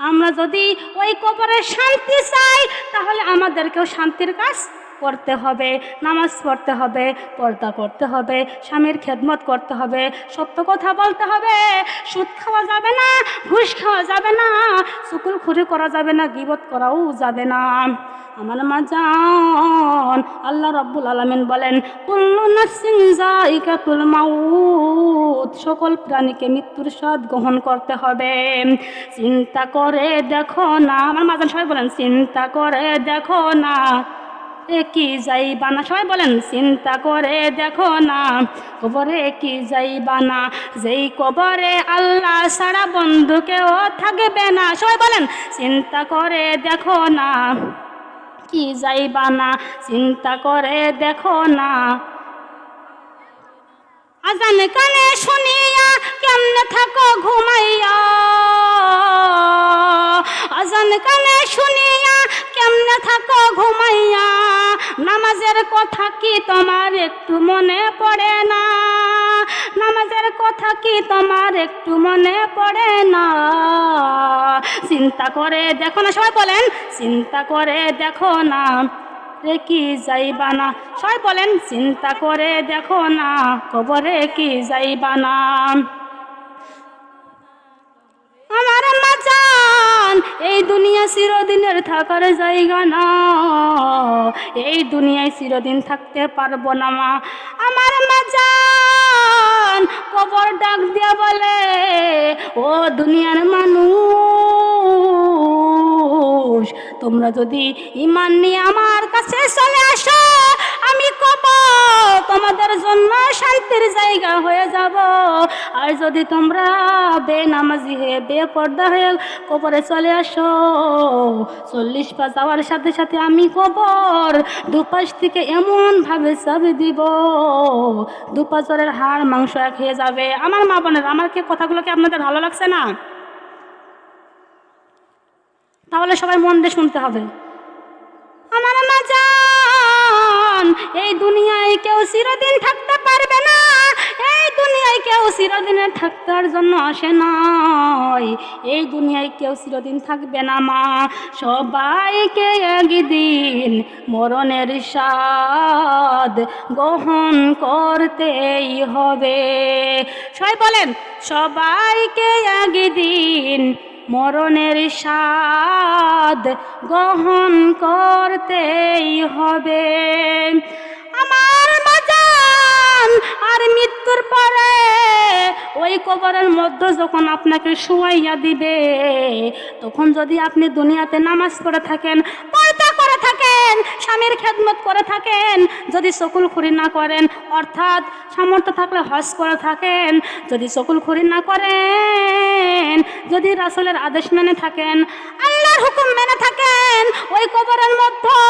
আমরা যদি ওই কবরের শান্তি চাই তাহলে আমাদেরকেও শান্তির কাজ করতে হবে, নামাজ পড়তে হবে, পর্দা করতে হবে, স্বামীর খেদমত করতে হবে, সত্য কথা বলতে হবে, সুদ খাওয়া যাবে না, ঘুষ খাওয়া যাবে না সুকুল খুরি করা যাবে না, গিবত করাও যাবে না। আমার মা জান, আল্লাহ রব্বুল আলমিন বলেন, কুল্লু নাসিং জাইকাতুল মাউত, সকল প্রাণীকে মৃত্যুর স্বাদ গ্রহণ করতে হবে। চিন্তা করে দেখো না, আমার মাজান সবাই বলেন, চিন্তা করে দেখো না। কি যাইবা না? সবাই বলেন, চিন্তা করে দেখো না। কবরে কি যাইবা না? যেই কবরে আল্লাহ সারা বন্ধু কেউ থাকবে না। সবাই বলেন, চিন্তা করে দেখো না। কি যাইবা না? চিন্তা করে দেখো না। আজান কানে শুনিয়া কেমনে থাকো ঘুমাইয়া? আজান কানে শুনিয়া, কেমনে থাকো ঘুমাইয়া? নামাজের কথা কি তোমার একটু মনে পড়ে না? নামাজের কথা কি তোমার একটু মনে পড়ে না? চিন্তা করে দেখো না, সবাই বলেন, চিন্তা করে দেখো না। কি যাইবা না? সবাই বলেন, চিন্তা করে দেখো না, কবরে কি যাইবা না আমার মাজান এই দুনিয়া চিরদিনের থাকার জায়গা না। এই দুনিয়ায় চিরদিন থাকতে পারব না মা। আমার মাজান কবর ডাক দিয়া বলে, ও দুনিয়ার মানুষ, তোমরা যদি ইমান নিয়ে আমার কাছে চলে আসো তোমাদের জন্য শান্তির জায়গা হয়ে যাব। আর যদি তোমরা বেনামাজি হয়ে, বেপর্দা হয়ে কবরে চলে আসো, চল্লিশ পাঁচ যাওয়ার সাথে সাথে আমি কবর দুপাশ থেকে এমনভাবে চাবি দিব, দুপাচরের হাড়, মাংস এক হয়ে যাবে। আমার মা বোনের, আমার কি কথাগুলো কি আপনাদের ভালো লাগছে না? তাহলে সবাই মন দিয়ে শুনতে হবে। আমার মাজান এই দুনিয়ায় কেউ চিরদিন থাকতে পারবে না। এই দুনিয়ায় কেউ চিরদিনে থাকার জন্য আসে নয় এই দুনিয়ায় কেউ চিরদিন থাকবে না মা। সবাইকে একদিন মরণের স্বাদ গ্রহণ করতেই হবে। সবাই বলেন, সবাইকে একদিন মরণের স্বাদ গ্রহণ করতেই হবে। আমার মাজান আর মৃত্যুর পরে ওই কবরের মধ্যে যখন আপনাকে শুয়াইয়া দিবে, তখন যদি আপনি দুনিয়াতে নামাজ পড়ে থাকেন স্বামীর খেদমত করে থাকেন, যদি চকুল খুরি না করেন, অর্থাৎ সামর্থ্য থাকলে হজ করে থাকেন, যদি চকুল খুরি না করেন, যদি রাসুলের আদেশ মেনে থাকেন, আল্লাহর হুকুম মেনে থাকেন, ওই কবরের মধ্যে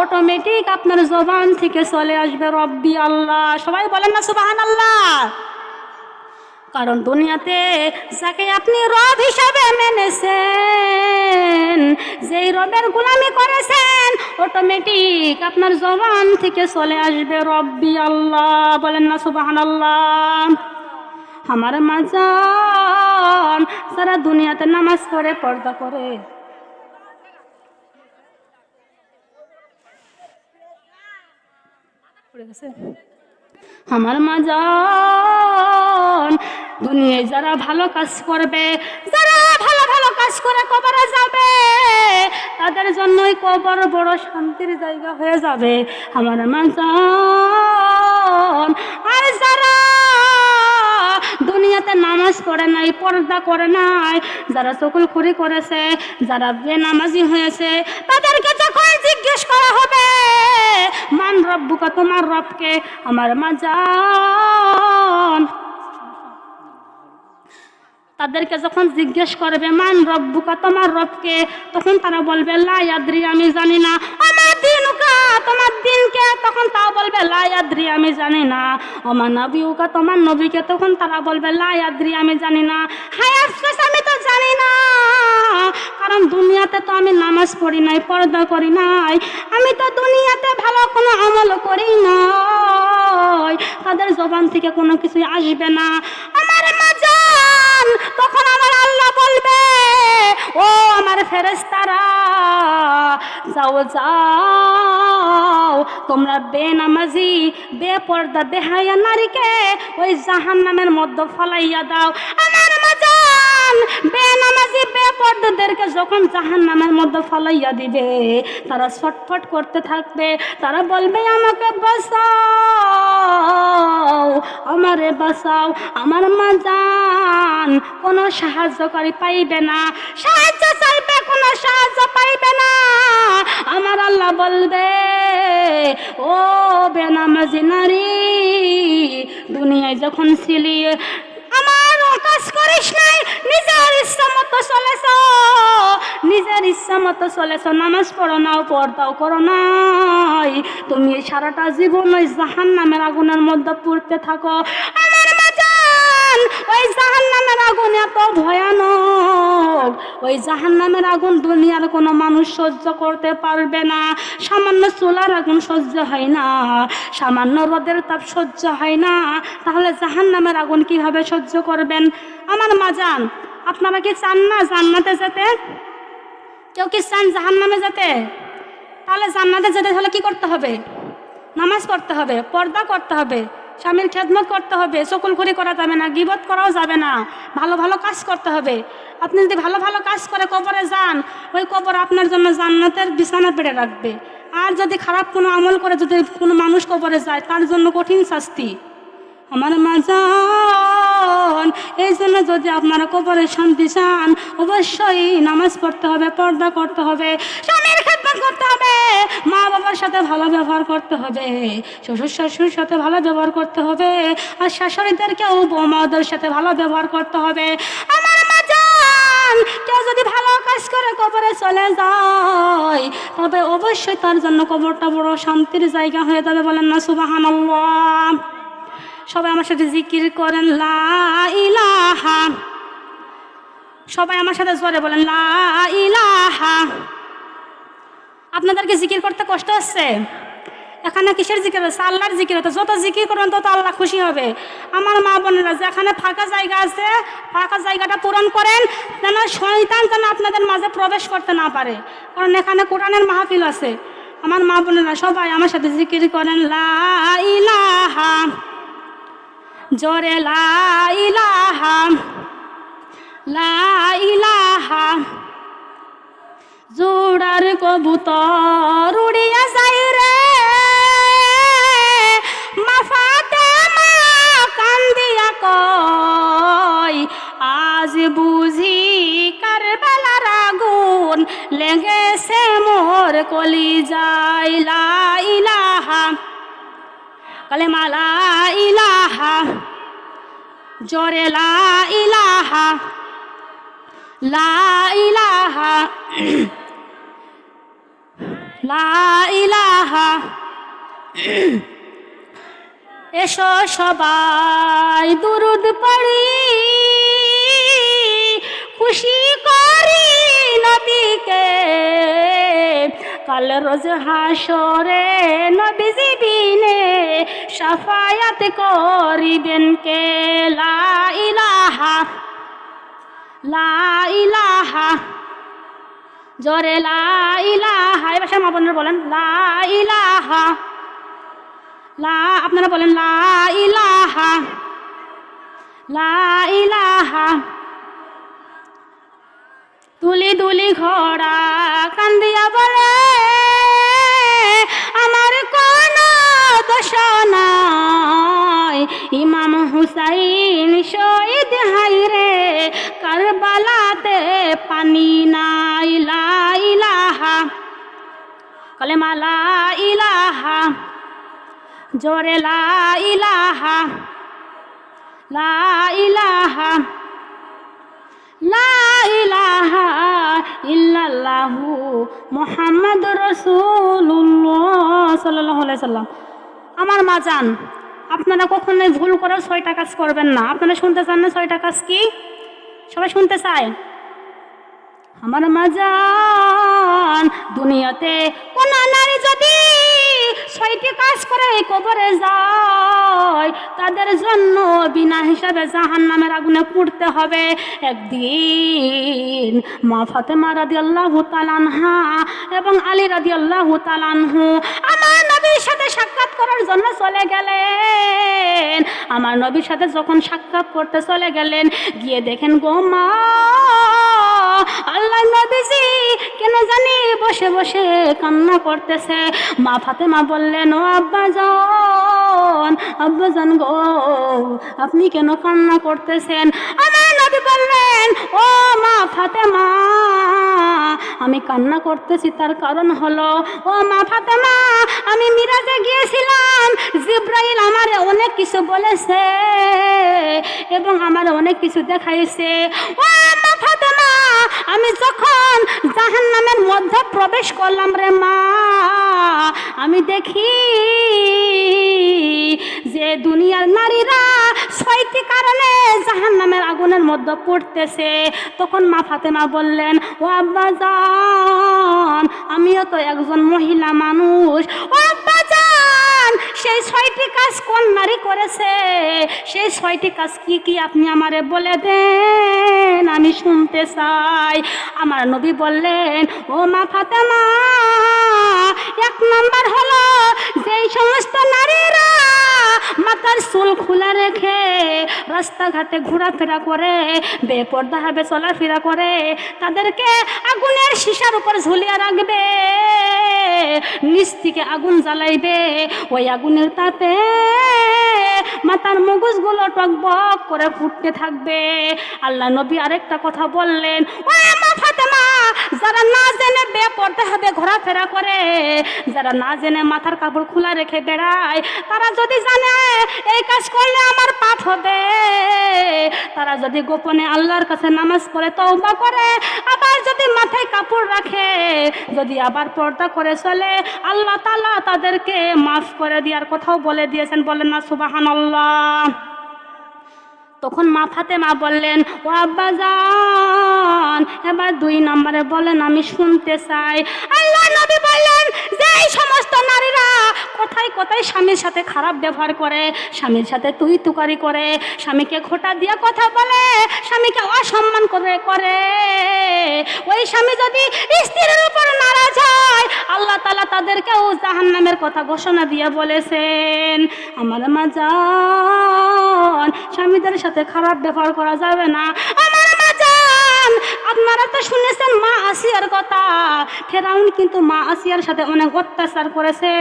অটোমেটিক আপনার জবান থেকে চলে আসবে, রব্বি আল্লাহ। সবাই বলেন না সুবাহান আল্লাহ কারণ দুনিয়াতে যাকে আপনি রব হিসাবে মেনেছেন, যেই রবের গোলামি করেছেন অটোমেটিক আপনার জবান থেকে চলে আসবে, রব্বি আল্লাহ। বলেন না সুবাহান আল্লাহ আমার মাজান সারা দুনিয়াতে নামাজ পড়ে, পর্দা করে। আমার মাজান দুনিয়ায় যারা ভালো কাজ করবে, যারা ভালো ভালো কাজ করে কবরে যাবে, তাদের জন্যই কবর বড় শান্তির জায়গা হয়ে যাবে। আমার মাজান আর যারা দুনিয়াতে নামাজ পড়ে নাই, পর্দা করে নাই, যারা চকুল খুরি করেছে, যারা বেনামাজি হয়েছে, তাদেরকে যখন জিজ্ঞেস করা হবে, মান রব্বুকা, তোমার রবকে? আমার মাজান তাদেরকে যখন জিজ্ঞেস করবে, মান রব্বুকা, তোমার রবকে তখন তারা বলবে লায়াদ্রি আমি জানি না। আমার দিনুকা, তোমার দিনকে তখন তাও বলবে লায়াদ্রি আমি জানি না। আমার নবীকা তোমার নবীকে তখন তারা বলবে লায়াদ্রি আমি জানি না। হায় আফসোস, আমি তো জানি না। কারণ দুনিয়াতে তো আমি নামাজ পড়ি নাই, পর্দা করি নাই। আমি তো দুনিয়াতে ভালো কোনো আমল করি নাই। তাদের জবান থেকে কোনো কিছুই আসবে না। মাজান তখন আমার আল্লাহ বলবে, ও আমার ফেরেস্তারা যাও যাও। তোমরা বেনামাজি, বেপর্দা, বেহায়া নারীকে ওই জাহান নামের মধ্যে ফলাইয়া দাও। আমার মাজান বেনামাজি, বেপর্দাদেরকে যখন জাহান নামের মধ্যে ফলাইয়া দিবে, তারা ছটফট করতে থাকবে। তারা বলবে, আমাকে বাঁচাও। আমারে বাঁচাও। আমার মা মাজান কোনো সাহায্যকারী পাইবে না। সাহায্য চাইবে, কোনো সাহায্য পাইবে না। আমার আল্লাহ বলবে, ও বেনামাজি নারী, দুনিয়ায় যখন ছিলি আমার কাজ নিজের ইচ্ছা মতো চলেছ। নিজের ইচ্ছা চলেছ। নামাজ পড়ো নাও পর্দাও করো নাই। তুমি সারাটা জীবন ওই জাহান নামের আগুনের মধ্যে পড়তে থাকো। জাহান নামের আগুন এত ভয়ানক। ওই জাহান্নামের আগুন দুনিয়ার কোনো মানুষ সহ্য করতে পারবে না। সামান্য চুলার আগুন সহ্য হয় না। সামান্য রোদের তাপ সহ্য হয় না। তাহলে জাহান্নামের আগুন কীভাবে সহ্য করবেন? আমার মাজান আপনারা কি চান না জান্নাতে যেতে? কেউ কি চান জাহান্নামে যেতে? তাহলে জান্নাতে যেতে হলে কি করতে হবে? নামাজ পড়তে হবে, পর্দা করতে হবে। স্বামীর খেদমত করতে হবে চকুলখুরি করা যাবে না, গিবত করাও যাবে না, ভালো ভালো কাজ করতে হবে। আপনি যদি ভালো ভালো কাজ করে কবরে যান, ওই কবর আপনার জন্য জান্নাতের বিছানা পেড়ে রাখবে। আর যদি খারাপ কোনো আমল করে, যদি কোনো মানুষ কবরে যায়, তার জন্য কঠিন শাস্তি। আমার মাজান এই জন্য যদি আপনারা কবরে শান্তি চান, অবশ্যই নামাজ পড়তে হবে, পর্দা করতে হবে। খেদমত করতে হবে। মা বাবার সাথে ভালো ব্যবহার করতে হবে। শ্বশুর শাশুড়ির সাথে ভালো ব্যবহার করতে হবে। আর শাশুড়িদেরকেও বৌমাদের সাথে ভালো ব্যবহার করতে হবে। আমার মাজান কেউ যদি ভালো কাজ করে কবরে চলে যায়, তবে অবশ্যই তার জন্য কবরটা বড় শান্তির জায়গা হয়ে যাবে বলেন না সুবাহান সবাই আমার সাথে জিকির করেন, লা ইলাহা। সবাই আমার সাথে জোরে বলেন, লা ইলাহা। আপনাদেরকে জিকির করতে কষ্ট হচ্ছে? এখানে কিসের জিকির হচ্ছে? আল্লাহর জিকির হতো যত জিকির করবেন, তত আল্লাহ খুশি হবে। আমার মা বোনেরা যে এখানে ফাঁকা জায়গা আছে, ফাঁকা জায়গাটা পূরণ করেন, যেন শয়তান যেন আপনাদের মাঝে প্রবেশ করতে না পারে। কারণ এখানে কোরআনের মাহফিল আছে। আমার মা বোনেরা, সবাই আমার সাথে জিকির করেন, লা ইলাহা, জোরে লা ইলাহা লা ইলাহা। জোড়ার কবুতর উড়িয়া যাই রে। মাফাতে মা কান্দিয়া কয়, আজ বুঝি কারবালার আগুন লেগেছে মোর কলি যাই লা ইলাহা কালেমা লা ইলাহা, জোরে লা ইলাহা লা ইলাহা। লা ইলাহা এসো সবাই দুরুদ পড়ি, খুশি করি নবীকে। কাল রোজ হাসরে নবীজি বিনে সাফায়াত করিবেন কে? লা ইলাহা লা ইলাহা। জোরে লা ইলাহা, এবার মা বোনেরা বলেন, লা ইলাহা। লা, আপনারা বলেন, লা ইলাহা। লা ইলাহা। তুলি তুলি ঘোড়া কান্দিয়া বলে, আমার কোন দোষ ইমাম হুসাইন শহীদ হাই রে কারবালাতে পানি নাই লা ইলাহা কলেমা লা ইলাহা জোরে লা ইলাহা লা ইলাহা লা ইলাহা ইল্লাল্লাহু মুহাম্মাদ রাসূলুল্লাহ সাল্লাল্লাহু আলাইহি সাল্লাম। আমার মা জান, আপনারা কখনোই ভুল করে ছয়টা কাজ করবেন না। আপনারা শুনতে চান না ছয়টা কাজ কি? সবাই শুনতে চায়। আমার মাজান, দুনিয়াতে কোন নারী যদি ছয়টি কাজ করে কবরে যায়, তাদের জন্য বিনা হিসাবে জাহান নামের আগুনে পুড়তে হবে। একদিন মা ফাতেমা রাদি আল্লাহ তালানহা এবং আলী রাদি আল্লাহ তালানহু আমার নবীর সাথে সাক্ষাৎ করার জন্য চলে গেলেন। আমার নবীর সাথে যখন সাক্ষাৎ করতে চলে গেলেন, গিয়ে দেখেন, গো মা আল্লাহ নবীজি কেন জানি বসে বসে কান্না করতেছে। মা ফাতেমা বললেন, ও আব্বা যান আব্বা যান গো, আপনি কেন কান্না করতেছেন? আমার নবী বললেন, ও মা ফাতেমা, আমি কান্না করতেছি, তার কারণ হলো, ও মা ফাতেমা, আমি মিরাজে গিয়েছিলাম, জিব্রাইল আমারে অনেক কিছু বলেছে এবং আমার অনেক কিছু দেখাইছে। ও মা ফাতেমা, আমি যখন জাহান নামের মধ্যে প্রবেশ করলাম রে মা, আমি দেখি যে দুনিয়ার নারীরা ছয়টি কারণে জাহান নামের আগুনের মধ্যে পড়তেছে। তখন মা ফাতেমা বললেন, ও আব্বা যান আমিও তো একজন মহিলা মানুষ। ও আব্বা যান সেই ছয়টি কাজ কোন নারী করেছে? সেই ছয়টি কাজ কি কি আপনি আমারে বলে দেন? আমি শুনতে চাই। আমার নবী বললেন, ও মা ফাতেমা, এক নাম্বার হলো, যেই সমস্ত নারীরা মাথার চুল খোলা রেখে রাস্তাঘাটে ঘোরাফেরা করে, বেপর্দা হবে চলাফেরা করে, তাদেরকে আগুনের শিশার উপর ঝুলিয়ে রাখবে। নিচ থেকে আগুন জ্বালাইবে। ওই আগুনের তাপে মাথার মগজগুলো টকবক করে ফুটতে থাকবে। আল্লাহ নবী আরেকটা কথা বললেন ও যারা না জেনে বে পড়তে হবে, ঘোরাফেরা করে। যারা না জেনে মাথার কাপড় খোলা রেখে বেড়ায়, তারা যদি জানে, এই কাজ করলে আমার পাপ হবে। তারা যদি গোপনে আল্লাহর কাছে নামাজ পড়ে, তওবা করে, আবার যদি মাথায় কাপড় রাখে, যদি আবার পর্দা করে চলে, আল্লাহ তালা তাদেরকে মাফ করে দেওয়ার কথাও বলে দিয়েছেন, বলেন না সুবাহান আল্লাহ তখন মা ফাতেমা বললেন, ও আব্বা যান এবার দুই নম্বরে বলেন, আমি শুনতে চাই। আল্লাহ নবী বললেন যে এই সমস্ত নারীরা কোথায় কোথায় স্বামীর সাথে খারাপ ব্যবহার করে, স্বামীর সাথে তুই তুকারি করে, স্বামীকে খোটা দিয়ে কথা বলে, স্বামীকে অসম্মান করে করে, ওই স্বামী যদি স্ত্রীর উপর নারাজ হয়, আল্লাহ তালা তাদেরকেও জাহান নামের কথা ঘোষণা দিয়ে বলেছেন, আমার মা যান স্বামীদের সাথে খারাপ ব্যবহার করা যাবে না। আমার মা যান আপনারা তো শুনেছেন মা আসিয়ার কথা। ফেরাউন কিন্তু মা আসিয়ার সাথে অনেক অত্যাচার করেছে।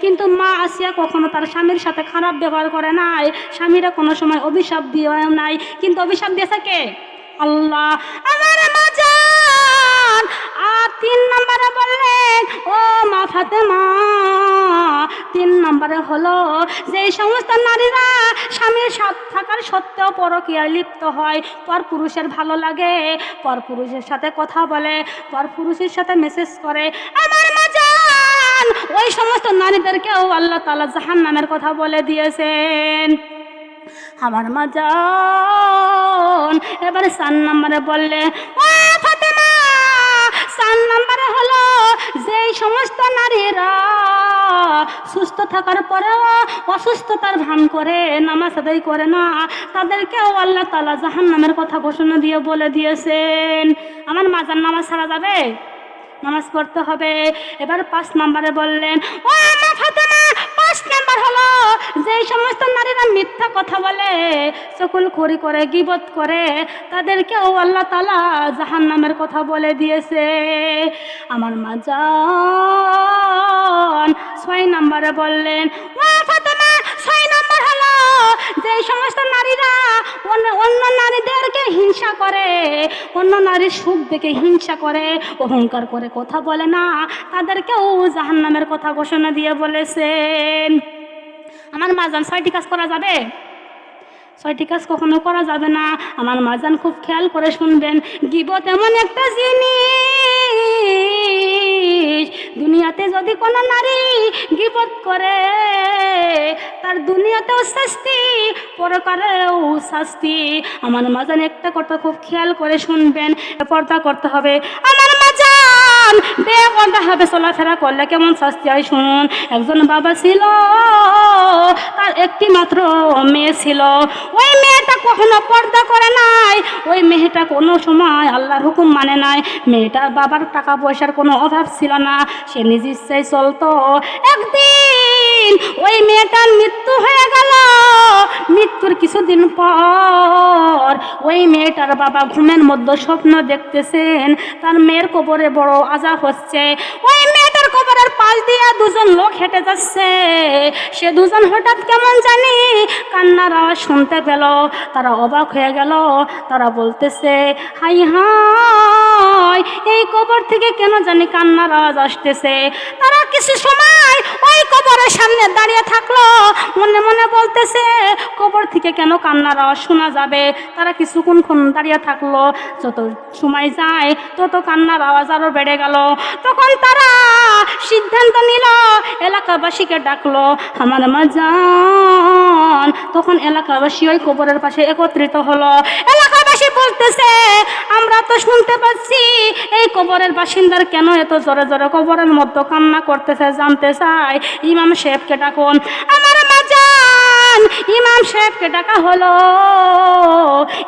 কিন্তু মা আসিয়া কখনো তার স্বামীর সাথে খারাপ ব্যবহার করে নাই। স্বামীরা কোনো সময় অভিশাপ দিয়ে নাই। কিন্তু অভিশাপ দিয়েছে কে? আল্লাহ। আমার মা যান আর তিন নম্বরে বললেন, ও মা ফাতেমা তিন নম্বরে হলো, যে সমস্ত নারীরা স্বামীর সাথ থাকার সত্ত্বেও পরকীয়ায় লিপ্ত হয়, পর পুরুষের ভালো লাগে, পর পুরুষের সাথে কথা বলে, পর পুরুষের সাথে মেসেজ করে। আমার মা যান ওই সমস্ত নারীদেরকেও আল্লাহ তালা জাহান নামের কথা বলে দিয়েছেন। আমার মা যান এবারে সান নাম্বারে বললে সান নাম্বারে হলো যেই সমস্ত নারীরা সুস্থ থাকার পরেও অসুস্থতার ভান করে, নামাজ আদায় করে না। তাদেরকেও আল্লাহ তালা জাহান নামের কথা ঘোষণা দিয়ে বলে দিয়েছেন। আমার মাজার নামাজ ছাড়া যাবে? নামাজ পড়তে হবে। এবার পাঁচ নাম্বারে বললেন, ও ফাতেমা, পাঁচ নাম্বার হলো যে সমস্ত নারীরা মিথ্যা কথা বলে সকল খড়ি করে, গিবত করে, তাদেরকেও আল্লাহ তালা জাহান নামের কথা বলে দিয়েছে। আমার মা যান ছয় নম্বরে বললেন যে সমস্ত নারীরা অন্য নারীদেরকে হিংসা করে, অন্য নারীর সুখ দেখে হিংসা করে, অহংকার করে কথা বলে না। তাদেরকেও জাহান নামের কথা ঘোষণা দিয়ে বলেছেন। আমার মাজান ছয়টি কাজ করা যাবে? ছয়টি কাজ কখনো করা যাবে না। আমার মাজান খুব খেয়াল করে শুনবেন। গিবত এমন একটা জিনিস দুনিয়াতে যদি কোনো নারী গিবত করে, তার দুনিয়াতেও শাস্তি পরকারেও শাস্তি। আমার মাজান একটা কথা খুব খেয়াল করে শুনবেন পর্দা করতে হবে। আমার মাজান! মাজান বে পর্দা হবে চলাফেরা করলে কেমন শাস্তি হয় শুনুন। একজন বাবা ছিল, তার একটি মাত্র মেয়ে ছিল। ওই মেয়েটা কখনো পর্দা করে নাই। ওই মেয়েটা কোনো সময় আল্লাহর হুকুম মানে নাই। মেয়েটার বাবার টাকা পয়সার কোনো অভাব ছিল না। সে নিজ ইচ্ছায় চলতো। একদিন ওই মেয়েটার মৃত্যু হয়ে গেল। মৃত্যুর কিছুদিন পর ওই মেয়েটার বাবা ঘুমের মধ্যে স্বপ্ন দেখতেছেন। তার মেয়ের কবরে বড় আজাব হচ্ছে। ওই মেয়েটার কবরের পাশ দিয়ে দুজন লোক হেঁটে যাচ্ছে। সে দুজন হঠাৎ কেমন জানি কান্নার আওয়াজ শুনতে পেল। তারা অবাক হয়ে গেল। তারা বলতেছে, হাই হাই, এই কবর থেকে কেন জানি কান্নার আওয়াজ আসতেছে? তারা কিছু সময় কবরের সামনে দাঁড়িয়ে থাকল। মনে মনে বলতেছে, কবর থেকে কেন কান্নার আওয়াজ শোনা যাবে? তারা কিছুক্ষণ দাঁড়িয়ে থাকল। যত সময় যায়, তত কান্নার আওয়াজ আরও বেড়ে গেল। তখন তারা সিদ্ধান্ত নিল, এলাকাবাসীকে ডাকলো, আমার মাজান। তখন এলাকাবাসী ওই কবরের পাশে একত্রিত হলো। এলাকাবাসী বলতেছে, আমরা তো শুনতে পাচ্ছি, এই কবরের বাসিন্দার কেন এত জোরে জোরে কবরের মধ্যে কান্না করতেছে, জানতে চাই ইমাম সাহেবকে ডাকুন আমার মাজান ইমাম সাহেবকে ডাকা হলো।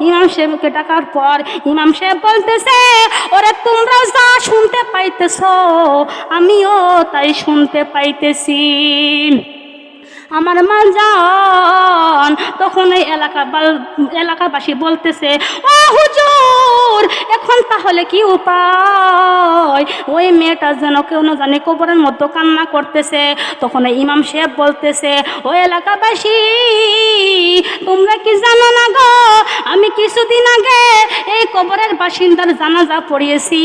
ইমাম সাহেবকে ডাকার পর ইমাম সাহেব বলতেছে, ওরে তোমরাও যা শুনতে পাইতেছ, আমিও তাই শুনতে পাইতেছি। আমার মাজান তখন এই এলাকা এলাকাবাসী বলতেছে, ও হুজুর, এখন তাহলে কি উপায়? ওই মেয়েটা যেন কেউ না জানে কবরের মধ্যে কান্না করতেছে। তখন এই ইমাম সাহেব বলতেছে, ও এলাকাবাসী, তোমরা কি জানো না গো? আমি কিছুদিন আগে এই কবরের বাসিন্দার জানাজা পড়িয়েছি,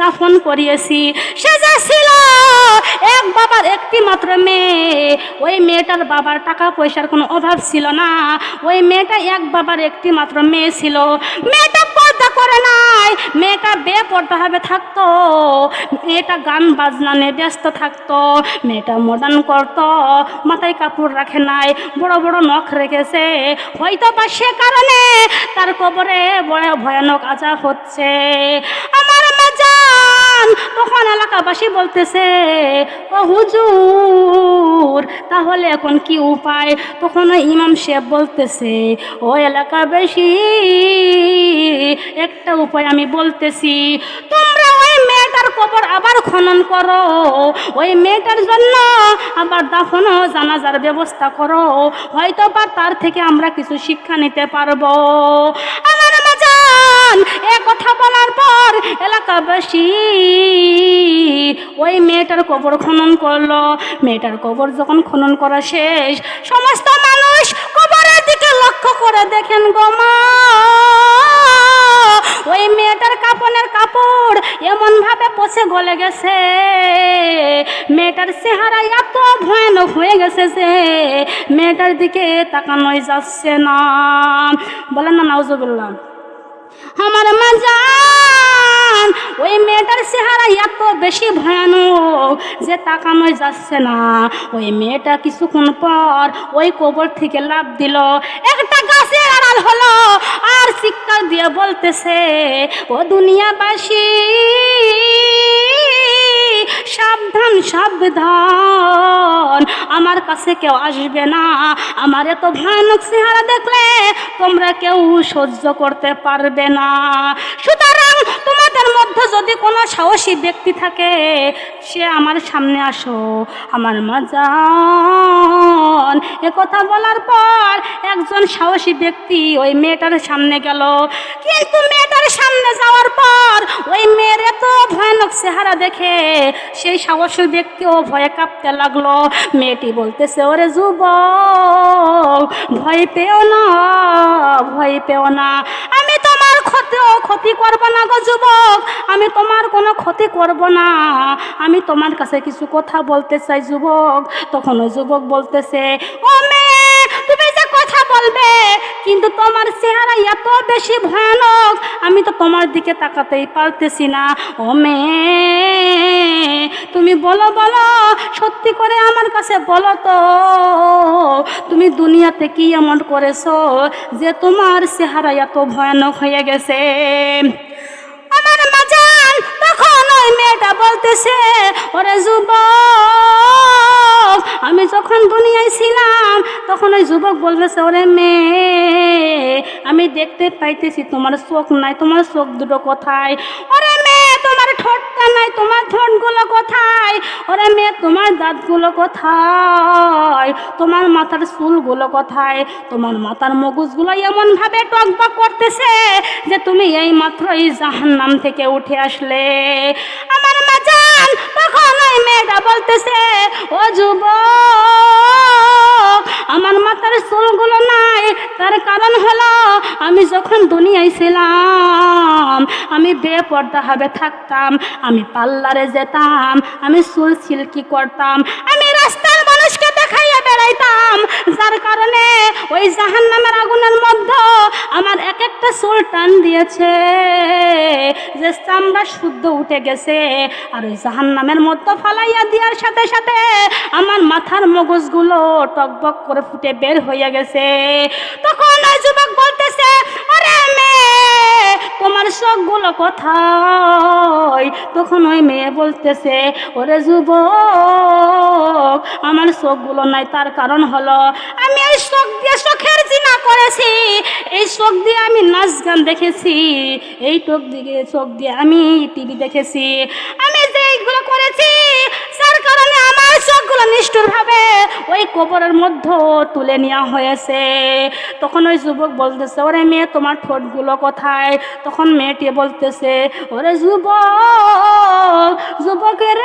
দাফন করিয়েছি। সে যা ছিল এক বাবার একটি মাত্র মেয়ে। ওই মেয়েটার বাবার টাকা পয়সার কোনো অভাব ছিল না। ওই মেয়েটা এক বাবার একটি মাত্র মেয়ে ছিল। মেয়েটা পর্দা করে নাই। মেয়েটা বে পর্দা হবে থাকতো। মেয়েটা গান বাজনা নিয়ে ব্যস্ত থাকতো। মেয়েটা মডার্ন করতো। মাথায় কাপড় রাখে নাই। বড় বড় নখ রেখেছে। হয়তো বা সে কারণে তার কবরে বড় ভয়ানক আজাব হচ্ছে। আমার মাজান তখন এলাকাবাসী বলতেছে, ও হুজুর, তাহলে এখন কি উপায়? তখন ইমাম সাহেব বলতেছে, ও এলাকাবাসী, একটা উপায় আমি বলতেছি। তোমরা ওই মেয়েটার কবর আবার খনন করো। ওই মেয়েটার জন্য আবার দাফন জানাজার ব্যবস্থা করো। হয়তো বা তার থেকে আমরা কিছু শিক্ষা নিতে পারব। আমার এ কথা বলার পর এলাকাবাসী ওই মেয়েটার কবর খনন করল। মেয়েটার কবর যখন খনন করা শেষ, সমস্ত মানুষ কবরের দিকে লক্ষ্য করে দেখেন গো মা। ওই মেয়েটার কাপনের কাপড় এমন ভাবে পচে গলে গেছে। মেয়েটার চেহারা এত ভয়ানক হয়ে গেছে যে মেয়েটার দিকে তাকানোই যাচ্ছে না। বলেন না, নাউজুবিল্লাহ। আমার মাজান ওই মেয়েটার চেহারা এত বেশি ভয়ানক যে তাকানো যাচ্ছে না ওই মেয়েটা কিছুক্ষণ পর ওই কবর থেকে লাভ দিল একটা গাছের আড়াল হলো আর চিৎকার দিয়ে বলতেছে ও দুনিয়াবাসী সাবধান সাবধান। আমার কাছে কেউ আসবে না। আমার এত ভয়ানক চেহারা দেখলে তোমরা কেউ সহ্য করতে পারবে না। সুতরাং তোমাদের মধ্যে যদি কোনো সাহসী ব্যক্তি থাকে, সে আমার সামনে আসো, আমার মাজান। এ কথা বলার পর একজন সাহসী ব্যক্তি ওই মেয়েটার সামনে গেল। কিন্তু মেয়েটার সামনে যাওয়ার পর ওই মেয়ের এত ভয়ানক চেহারা দেখে সেই সাহসী ব্যক্তিও ভয়ে কাঁপতে লাগল। মেয়েটি বলতেছে, ওরে যুবক, ভয় পেও না, ভয় পেও না। আমি তোমার ক্ষতি ক্ষতি করব না গো যুবক, আমি তোমার কোনো ক্ষতি করব না। আমি তোমার কাছে কিছু কথা বলতে চাই যুবক। তখন ওই যুবক বলতেছে, ও মেয়ে তুমি যে কথা বলবে, কিন্তু তোমার চেহারা এত বেশি ভয়ানক, আমি তো তোমার দিকে তাকাতেই পারতেছি না। ও মেয়ে, তুমি বলো বলো, সত্যি করে আমার কাছে বলো তো, তুমি দুনিয়াতে কি এমন করেছ যে তোমার চেহারা এত ভয়ানক হয়ে গেছে? ওই মেয়েটা বলতেছে, ওরে যুবক, আমি যখন দুনিয়ায় ছিলাম, তখন ওই যুবক বলতেছে, ওরে মেয়ে, আমি দেখতে পাইতেছি, তোমার চোখ নাই, তোমার চোখ দুটো কোথায়? ওরে তোমার ঠোঁটটা নাই, তোমার ঠোঁটগুলো কোথায়? ওরে মেয়ে, তোমার দাঁতগুলো কোথায়? তোমার মাথার চুলগুলো কোথায়? তোমার মাথার মগজগুলো এমন ভাবে টকবক করতেছে যে তুমি এই মাত্র এই জাহান্নাম থেকে উঠে আসলে। আমার মাজান, তখন ওই মেয়েটা বলতেছে, ও যুবক, আমার মাথার চুলগুলো নাই, তার কারণ হলো আমি যখন দুনিয়ায় ছিলাম, আমি বেপর্দা হবে থাকতাম, আমি পাল্লারে যেতাম, আমি চুল সিল্কি করতাম, আমি দেখাইয়া বেড়াইতাম যার কারণে ওই জাহান নামের আগুনের মধ্যে আমার এক একটা চুল টান দিয়েছে। যে চামড়া শুদ্ধ উঠে গেছে আর ওই জাহান নামের মধ্যে ফালাইয়া দেওয়ার সাথে সাথে আমার মাথার মগজগুলো টকবক করে ফুটে বের হয়ে গেছে। তখন ওই যুবক বলতেছে আরে মেয়ে, তোমার চোখগুলো কোথায়? তখন ওই মেয়ে বলতেছে, ওরে যুবক, আমার চোখগুলো নাই তার কারণ হলো, আমি এই শোক দিয়ে শোকের জিনা করেছি। এই শোক দিয়ে আমি নাচ গান দেখেছি। এই টোক দিকে শোক দিয়ে আমি টিভি দেখেছি। আমি যে এইগুলো করেছি তার কারণে আমার চোখগুলো নিষ্ঠুরভাবে ওই কবরের মধ্যে তুলে নেওয়া হয়েছে। তখন ওই যুবক বলতেছে, ওরে মেয়ে, তোমার ঠোঁটগুলো কোথায়? তখন মেয়েটি বলতেছে, ওরে যুবক, যুবকের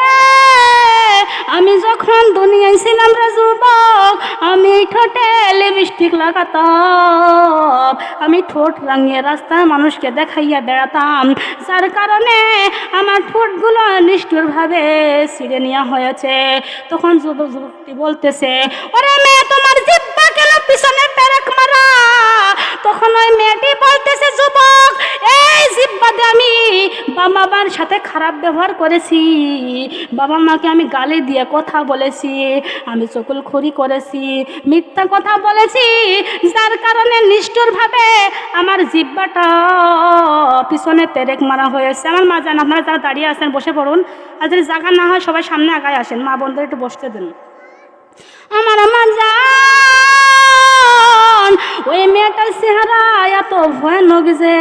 আমি যখন দুনিয়ায় ছিলাম রে যুবক, আমি ঠোঁটে লিপস্টিক লাগাতাম, আমি ঠোঁট রাঙিয়ে রাস্তায় মানুষকে দেখাইয়া বেড়াতাম। যার কারণে আমার ঠোঁটগুলো নিষ্ঠুরভাবে ছিঁড়ে নেওয়া হয়েছে। তখন যুবক যুবকটি বলতেছে, ওরে মেয়ে, তোমার জিব্বা কেন পিছনে পেরেক মারা। তখন ওই মেয়েটি বলতেছে যুবক, এই জিব্বাতে আমি বাবা মার সাথে খারাপ ব্যবহার করেছি। বাবা মাকে আমি গালি দিয়ে কথা বলেছি, আমি চকুল খড়ি করেছি, মিথ্যা কথা বলেছি, যার কারণে নিষ্ঠুরভাবে আমার জিব্বাটা পিছনে পেরেক মারা হয়েছে। আমার মা জান, আপনারা যারা দাঁড়িয়ে আছেন, বসে পড়ুন। আর যদি জায়গা না হয়, সবাই সামনে আগায় আসেন। মা বোনদের একটু বসতে দিন। আমার মা জান ওই মেয়েটার চেহারা এত ভয়ানক যে,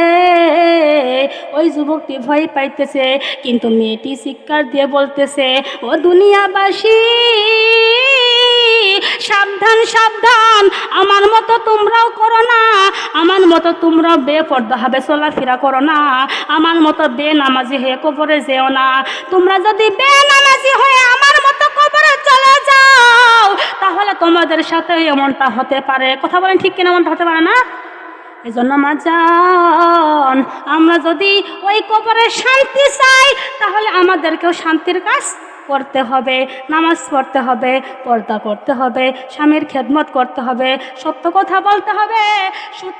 ওই যুবকটি ভয় পাইতেছে, কিন্তু মেয়েটি চিৎকার দিয়ে বলতেছে, ও দুনিয়াবাসী, সাবধান সাবধান, আমার মতো তোমরাও করো না, আমার মতো তোমরা বেপর্দা হবে, চলাফেরা করো না, আমার মতো বে নামাজি হয়ে কবরে যেও না, তোমরা যদি বে নামাজি হয়ে আমার তাহলে তোমাদের সাথে এমনটা হতে পারে। কথা বলেন ঠিক কিনা এমনটা হতে পারে না? এই জন্য মাজান আমরা যদি ওই কবরে শান্তি চাই, তাহলে আমাদেরকেও শান্তির কাজ করতে হবে। নামাজ পড়তে হবে, পর্দা করতে হবে, স্বামীর খেদমত করতে হবে, সত্য কথা বলতে হবে সুদ